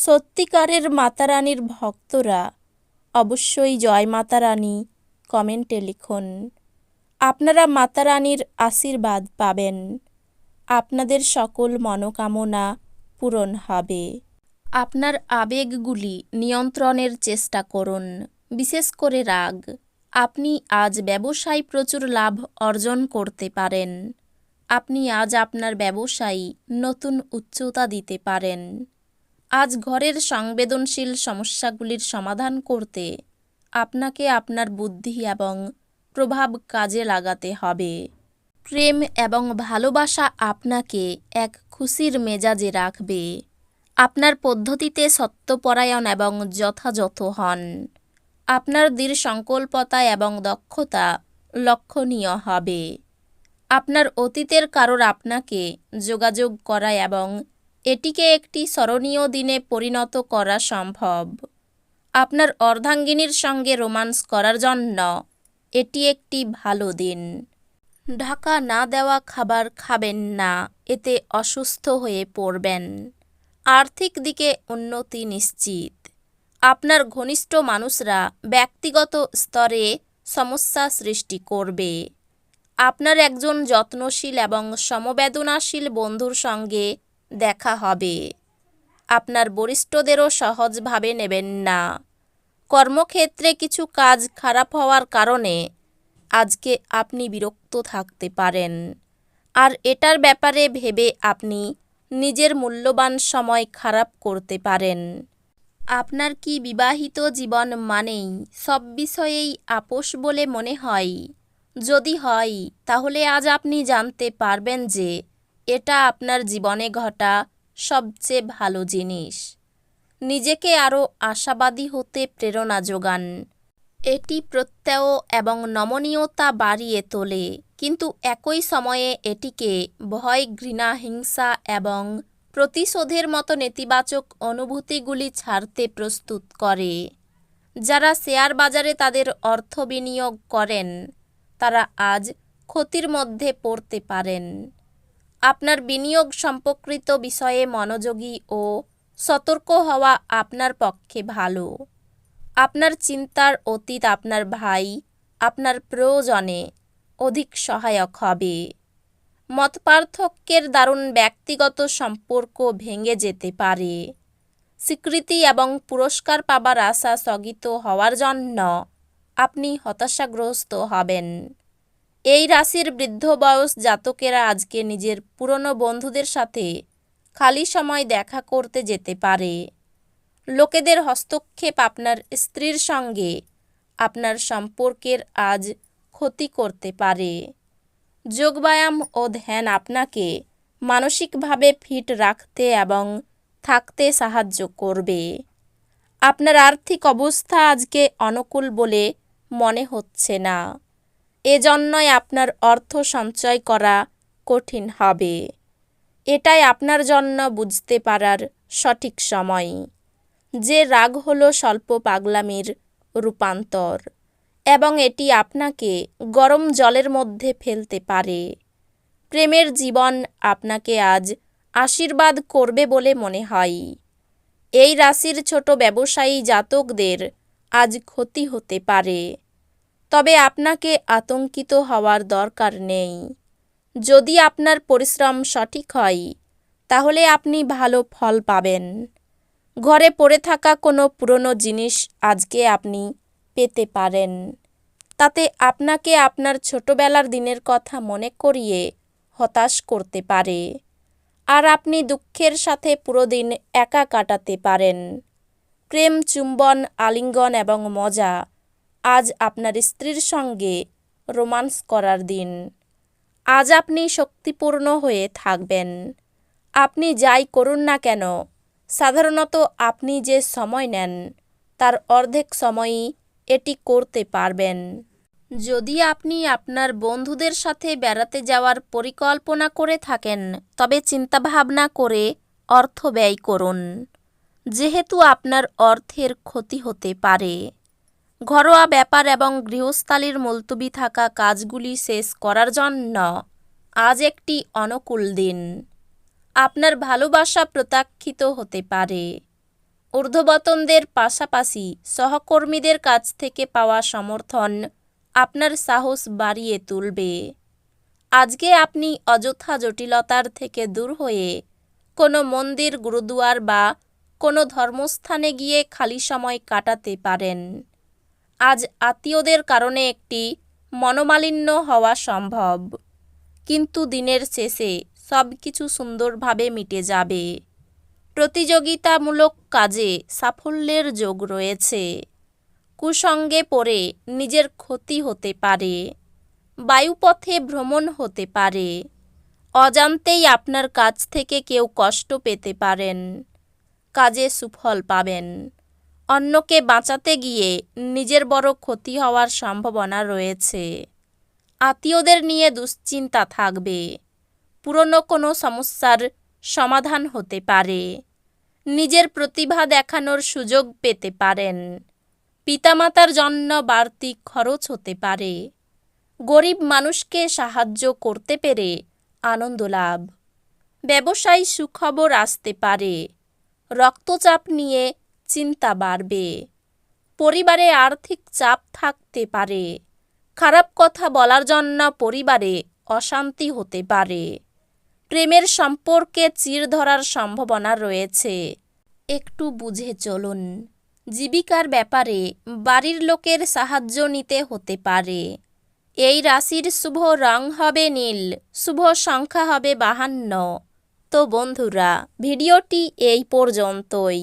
সত্যিকারের মাতারানীর ভক্তরা অবশ্যই জয় মাতারানী কমেন্টে লিখুন। আপনারা মাতারানীর আশীর্বাদ পাবেন। আপনাদের সকল মনোকামনা পূরণ হবে। আপনার আবেগগুলি নিয়ন্ত্রণের চেষ্টা করুন। বিশেষ করে রাগ। আপনি আজ ব্যবসায় প্রচুর লাভ অর্জন করতে পারেন। আপনি আজ আপনার ব্যবসায়ী নতুন উচ্চতা দিতে পারেন। আজ ঘরের সংবেদনশীল সমস্যাগুলির সমাধান করতে আপনাকে আপনার বুদ্ধি এবং প্রভাব কাজে লাগাতে হবে। প্রেম এবং ভালোবাসা আপনাকে এক খুশির মেজাজে রাখবে। আপনার পদ্ধতিতে সত্যপরায়ণ এবং যথাযথ হন। আপনার দৃঢ় সংকল্পতা এবং দক্ষতা লক্ষণীয় হবে। আপনার অতীতের কারোর আপনাকে যোগাযোগ করা এবং এটিকে একটি স্মরণীয় দিনে পরিণত করা সম্ভব। আপনার অর্ধাঙ্গিনীর সঙ্গে রোমান্স করার জন্য এটি একটি ভালো দিন। ঢাকা না দেওয়া খাবার খাবেন না, এতে অসুস্থ হয়ে পড়বেন। আর্থিক দিকে উন্নতি নিশ্চিত। আপনার ঘনিষ্ঠ মানুষরা ব্যক্তিগত স্তরে সমস্যা সৃষ্টি করবে। আপনার একজন যত্নশীল এবং সমবেদনাশীল বন্ধুর সঙ্গে দেখা হবে। আপনার বরিষ্ঠদেরও সহজভাবে নেবেন না। কর্মক্ষেত্রে কিছু কাজ খারাপ হওয়ার কারণে আজকে আপনি বিরক্ত থাকতে পারেন। আর এটার ব্যাপারে ভেবে আপনি নিজের মূল্যবান সময় খারাপ করতে পারেন। আপনার কি বিবাহিত জীবন মানেই সব বিষয়েই আপোষ বলে মনে হয়? যদি হয়, তাহলে আজ আপনি জানতে পারবেন যে এটা আপনার জীবনে ঘটা সবচেয়ে ভালো জিনিস। নিজেকে আরও আশাবাদী হতে প্রেরণা যোগান। এটি প্রত্যয় এবং নমনীয়তা বাড়িয়ে তোলে, কিন্তু একই সময়ে এটিকে ভয়, ঘৃণা, হিংসা এবং প্রতিশোধের মতো নেতিবাচক অনুভূতিগুলি ছাড়তে প্রস্তুত করে। যারা শেয়ার বাজারে তাদের অর্থ বিনিয়োগ করেন, তারা আজ ক্ষতির মধ্যে পড়তে পারেন। আপনার বিনিয়োগ সম্পর্কিত বিষয়ে মনোযোগী ও সতর্ক হওয়া আপনার পক্ষে ভালো। আপনার চিন্তার অতীত আপনার ভাই, আপনার প্রয়োজনে অধিক সহায়ক হবে। মতপার্থক্যের দারুণ ব্যক্তিগত সম্পর্ক ভেঙে যেতে পারে। স্বীকৃতি এবং পুরস্কার পাবার আশা স্থগিত হওয়ার জন্য আপনি হতাশাগ্রস্ত হবেন। এই রাশির বৃদ্ধ বয়স জাতকেরা আজকে নিজের পুরনো বন্ধুদের সাথে খালি সময় দেখা করতে যেতে পারে। লোকেদের হস্তক্ষেপ আপনার স্ত্রীর সঙ্গে আপনার সম্পর্কের আজ ক্ষতি করতে পারে। যোগব্যায়াম ও ধ্যান আপনাকে মানসিকভাবে ফিট রাখতে এবং থাকতে সাহায্য করবে। আপনার আর্থিক অবস্থা আজকে অনুকূল বলে মনে হচ্ছে না। এজন্যই আপনার অর্থ সঞ্চয় করা কঠিন হবে। এটাই আপনার জন্য বুঝতে পারার সঠিক সময়। যে রাগ হলো স্বল্প পাগলামির রূপান্তর, এবং এটি আপনাকে গরম জলের মধ্যে ফেলতে পারে। প্রেমের জীবন আপনাকে আজ আশীর্বাদ করবে বলে মনে হয়। এই রাশির ছোট ব্যবসায়ী জাতকদের আজ ক্ষতি হতে পারে। তবে আপনাকে আতঙ্কিত হওয়ার দরকার নেই। যদি আপনার পরিশ্রম সঠিক হয়, তাহলে আপনি ভালো ফল পাবেন। ঘরে পড়ে থাকা কোনো পুরনো জিনিস আজকে আপনি পেতে পারেন। তাতে আপনাকে আপনার ছোটবেলার দিনের কথা মনে করিয়ে হতাশ করতে পারে। আর আপনি দুঃখের সাথে পুরো দিন একা কাটাতে পারেন। প্রেম, চুম্বন, আলিঙ্গন এবং মজা আজ আপনার স্ত্রীর সঙ্গে রোমান্স করার দিন। আজ আপনি শক্তিপূর্ণ হয়ে থাকবেন। আপনি যাই করুন না কেন, সাধারণত আপনি যে সময় নেন, তার অর্ধেক সময়ই এটি করতে পারবেন। যদি আপনি আপনার বন্ধুদের সাথে বেড়াতে যাওয়ার পরিকল্পনা করে থাকেন, তবে চিন্তাভাবনা করে অর্থ ব্যয় করুন। যেহেতু আপনার অর্থের ক্ষতি হতে পারে। ঘরোয়া ব্যাপার এবং গৃহস্থালির মুলতবি থাকা কাজগুলি শেষ করার জন্য আজ একটি অনুকূল দিন। আপনার ভালোবাসা প্রত্যাখ্যিত হতে পারে। ঊর্ধ্ববতনদের পাশাপাশি সহকর্মীদের কাছ থেকে পাওয়া সমর্থন আপনার সাহস বাড়িয়ে তুলবে। আজকে আপনি অযথা জটিলতার থেকে দূর হয়ে কোনো মন্দির, গুরুদুয়ার বা কোনো ধর্মস্থানে গিয়ে খালি সময় কাটাতে পারেন। আজ আত্মীয়দের কারণে একটি মনোমালিন্য হওয়া সম্ভব। কিন্তু দিনের শেষে সব কিছু সুন্দরভাবে মিটে যাবে। প্রতিযোগিতামূলক কাজে সাফল্যের যোগ রয়েছে। কুসঙ্গে পড়ে নিজের ক্ষতি হতে পারে। বায়ুপথে ভ্রমণ হতে পারে। অজান্তেই আপনার কাছ থেকে কেউ কষ্ট পেতে পারেন। কাজে সুফল পাবেন। অন্যকে বাঁচাতে গিয়ে নিজের বড় ক্ষতি হওয়ার সম্ভাবনা রয়েছে। আত্মীয়দের নিয়ে দুশ্চিন্তা থাকবে। পুরনো কোনো সমস্যার সমাধান হতে পারে। নিজের প্রতিভা দেখানোর সুযোগ পেতে পারেন। পিতামাতার জন্য বাড়তি খরচ হতে পারে। গরিব মানুষকে সাহায্য করতে পেরে আনন্দ লাভ। ব্যবসায়ী সুখবর আসতে পারে। রক্তচাপ নিয়ে চিন্তা বাড়বে। পরিবারে আর্থিক চাপ থাকতে পারে। খারাপ কথা বলার জন্য পরিবারে অশান্তি হতে পারে। প্রেমের সম্পর্কে চির ধরার সম্ভাবনা রয়েছে। একটু বুঝে চলুন, জীবিকার ব্যাপারে বাড়ির লোকের সাহায্য নিতে হতে পারে। এই রাশির শুভ রং হবে নীল, শুভ সংখ্যা হবে বাহান্ন। তো বন্ধুরা, ভিডিওটি এই পর্যন্তই।